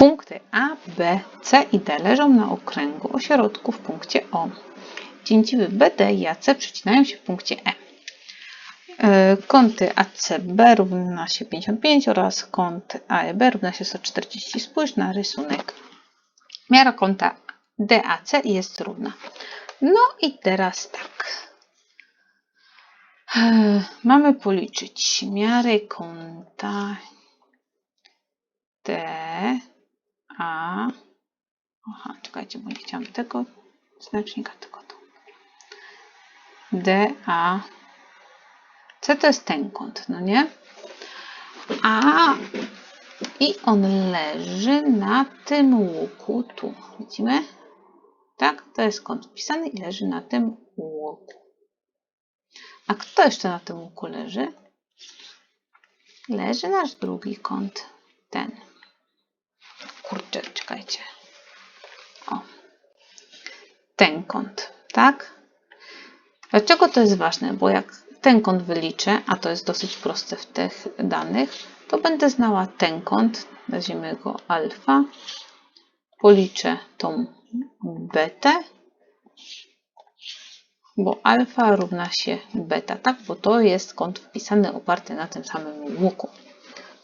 Punkty A, B, C i D leżą na okręgu o środku w punkcie O. Cięciwy BD i AC przecinają się w punkcie E. E, Kąty ACB równa się 55 oraz kąt AEB równa się 140. Spójrz na rysunek. Miara kąta DAC jest równa. No i teraz tak. E, Mamy policzyć miarę kąta D, A. Aha, czekajcie, bo nie chciałam tego znacznika, tylko to. D, A. C to jest ten kąt, no nie? A i on leży na tym łuku tu. Widzimy? Tak? To jest kąt wpisany i leży na tym łuku. A kto jeszcze na tym łuku leży? Leży nasz drugi kąt. Ten. Czekajcie. O. Ten kąt, tak? Dlaczego to jest ważne? Bo jak ten kąt wyliczę, a to jest dosyć proste w tych danych, to będę znała ten kąt, nazwijmy go alfa, policzę tą betę, bo alfa równa się beta, tak? Bo to jest kąt wpisany oparty na tym samym łuku.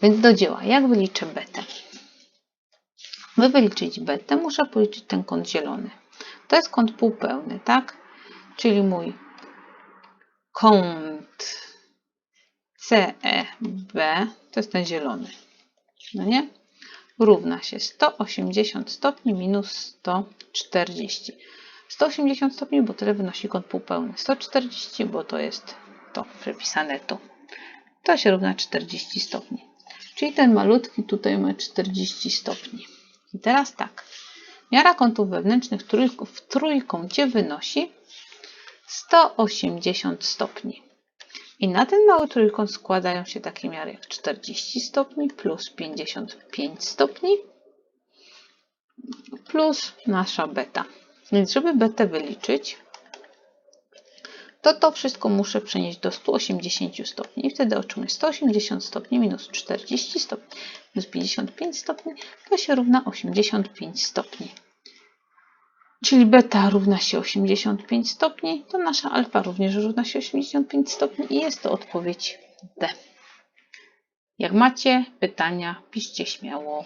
Więc do dzieła. Jak wyliczę betę? By wyliczyć betę, muszę policzyć ten kąt zielony. To jest kąt półpełny, tak? Czyli mój kąt CEB, to jest ten zielony, no nie? Równa się 180 stopni minus 140. 180 stopni, bo tyle wynosi kąt półpełny. 140, bo to jest to przepisane tu. To się równa 40 stopni. Czyli ten malutki tutaj ma 40 stopni. I teraz tak. Miara kątów wewnętrznych w trójkącie wynosi 180 stopni. I na ten mały trójkąt składają się takie miary jak 40 stopni plus 55 stopni plus nasza beta. Więc żeby betę wyliczyć, to to wszystko muszę przenieść do 180 stopni. I wtedy otrzymuję 180 stopni minus 40 stopni minus 55 stopni, to się równa 85 stopni. Czyli beta równa się 85 stopni, to nasza alfa również równa się 85 stopni i jest to odpowiedź D. Jak macie pytania, piszcie śmiało.